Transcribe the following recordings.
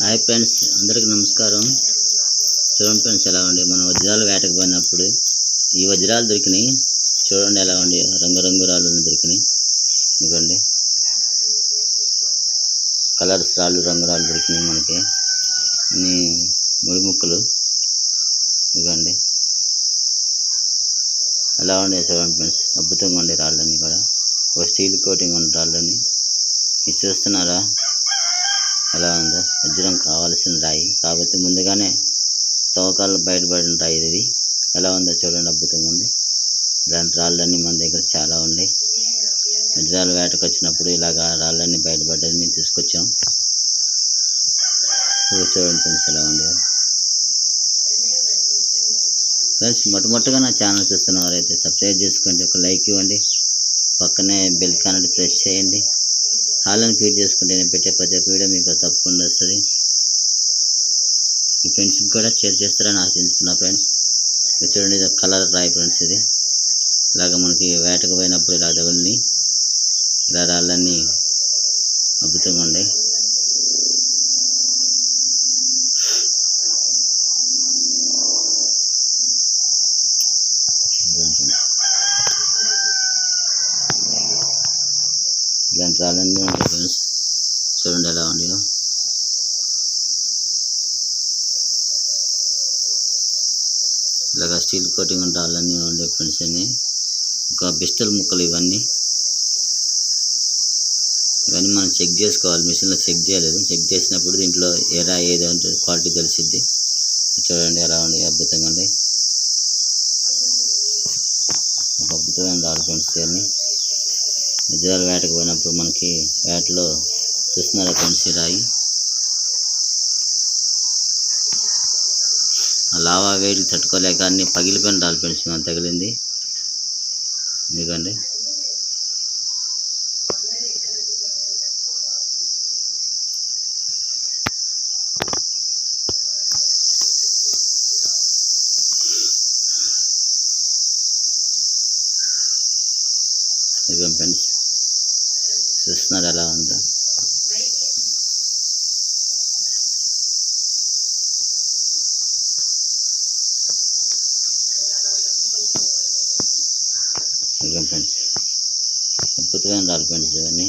Hi friends అందరికీ నమస్కారం. చూడండి ఫ్రెండ్స్ ఎలా ఉండి మనం వజ్రాలు వేటకు పోయినప్పుడు ఈ వజ్రాలు దొరికినాయి. చూడండి ఎలా ఉండి రంగురంగు రాళ్ళు దొరికినాయి. ఇదిగోండి. కలర్స్ రాళ్ళు రంగు రాళ్ళు దొరికినాయి మనకి. అన్ని ముడి ముక్కలు. ఇదిగోండి. ఎలా ఉండే చూడండి ఫ్రెండ్స్. అద్భుతంగా ఉండే రాళ్ళన్నీ కూడా. ఒక స్టీల్ కోటింగ్ ఉన్న రాళ్ళని. చూస్తున్నారా? ఎలా ఉందో. వజ్రం కావాల్సిన రాయి. కాబట్టి ముందుగానే తవ్వకాలు బయటపడి ఉంటాయి ఇది ఎలా ఉందో చూడండి అద్భుతంగా ఉంది. ఇలాంటి రాళ్ళన్నీ మన దగ్గర చాలా ఉన్నాయి. వజ్రాలు వేటకు వచ్చినప్పుడు ఇలాగ రాళ్ళన్నీ బయటపడ్డది మేము తీసుకొచ్చాం. చూడండి ఫ్రెండ్స్ ఎలా ఉంది. ఫ్రెండ్స్ మొట్టమొదటిగా నా ఛానల్ చూస్తున్న వారైతే సబ్స్క్రైబ్ చేసుకోండి ఒక లైక్ ఇవ్వండి. పక్కనే బెల్ ప్రెస్ చేయండి. హాలను ఫీడ్ చేసుకుంటే నేను పెట్టే ప్రతి ఒక్క వీడియో మీకు తప్పకుండా వస్తుంది. మీ ఫ్రెండ్స్కి కూడా షేర్ చేస్తారని ఆశిస్తున్నా ఫ్రెండ్స్. మీరు చూడండి ఇది కలర్ రాయి ఫ్రెండ్స్ ఇది. ఇలాగ మనకి వేటకు పోయినప్పుడు ఇలా తగిలి ఇలా రాళ్ళన్నీ అద్భుతంగా ఉండే ఇలాంటి రాళ్ళన్నీ ఉంటాయి ఫ్రెండ్స్ చూడండి ఎలా ఉన్నాయో. ఇలాగ స్టీల్ కోటింగ్ ఉంటే రాళ్ళన్నీ ఉండే ఫ్రెండ్స్ అన్ని. ఇంకా బిస్టల్ ముక్కలు ఇవన్నీ. ఇవన్నీ మనం చెక్ చేసుకోవాలి మిషన్లో చెక్ చేయలేదు. చెక్ చేసినప్పుడు దీంట్లో ఎరా ఏది అంటే క్వాలిటీ తెలిసిద్ది. చూడండి ఎలా ఉంది అద్భుతంగా ఉంది ఒక అద్భుతమైన రాళ్ళు ఫ్రెండ్స్ ఇవన్నీ నిజాలు వేటకు పోయినప్పుడు మనకి వేటలో చూస్తున్నారు కొంచెం రాయి. లావా వేడికి తట్టుకోలేక అన్ని పగిలిపోయిన రాళ్ళు ఫ్రెండ్స్ మనం తగిలింది. ఎందుకండి ఇదిగో ఫ్రెండ్స్ చూస్తున్నారు ఎలా ఉందో ఇదిగో ఫ్రెండ్స్ అద్భుతమైన రాళ్ళు ఫ్రెండ్స్ ఇవన్నీ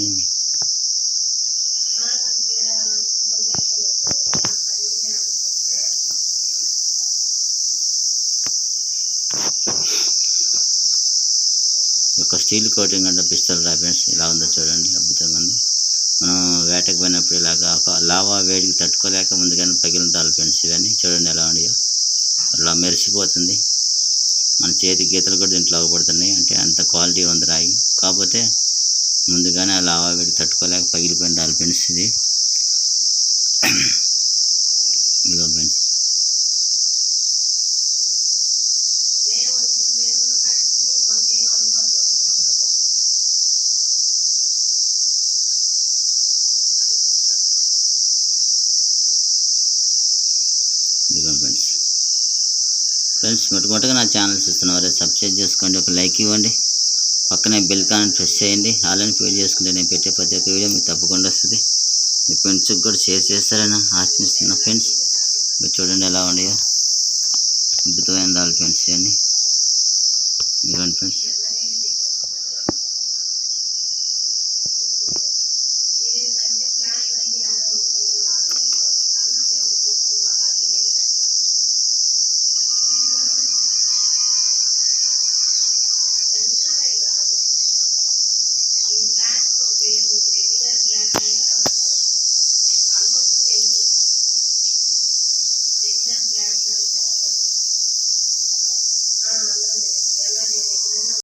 ఒక స్టీల్ కోటింగ్ అంటే పిస్తల్ రా ఇలా ఉందో చూడండి అద్భుతంగా ఉంది మనం వేటకు పోయినప్పుడు ఇలాగా ఒక లావా వేడికి తట్టుకోలేక ముందుగానే పగిలింటారు ఫ్రెండ్స్ ఇవన్నీ చూడండి ఎలా ఉన్నాయో. అలా మెరిసిపోతుంది. మన చేతి గీతలు కూడా దీంట్లో అవ్వబడుతున్నాయి. అంటే అంత క్వాలిటీ ఉంది రాయి. కాకపోతే ముందుగానే ఆ లావా వేడి తట్టుకోలేక పగిలిపోయిన డాల్ఫిన్స్ ఫ్రెండ్స్ ఇది ఇదిగోండి ఫ్రెండ్స్ ఫ్రెండ్స్ మొట్టమొదటిగా నా ఛానల్ చూస్తున్నవారు సబ్స్క్రైబ్ చేసుకోండి ఒక లైక్ ఇవ్వండి పక్కనే బెల్ కాన్ ప్రెస్ చేయండి ఆల్రెడీ పే చేసుకుంటే నేను పెట్టే ప్రతి ఒక్క వీడియో మీకు తప్పకుండా వస్తుంది. మీ ఫ్రెండ్స్కి కూడా షేర్ చేస్తారని ఆశిస్తున్నా ఫ్రెండ్స్. మీరు చూడండి ఎలా ఉండయో అద్భుతమైన దాని ఫ్రెండ్స్ ఇవన్నీ. ఇవ్వండి ఫ్రెండ్స్.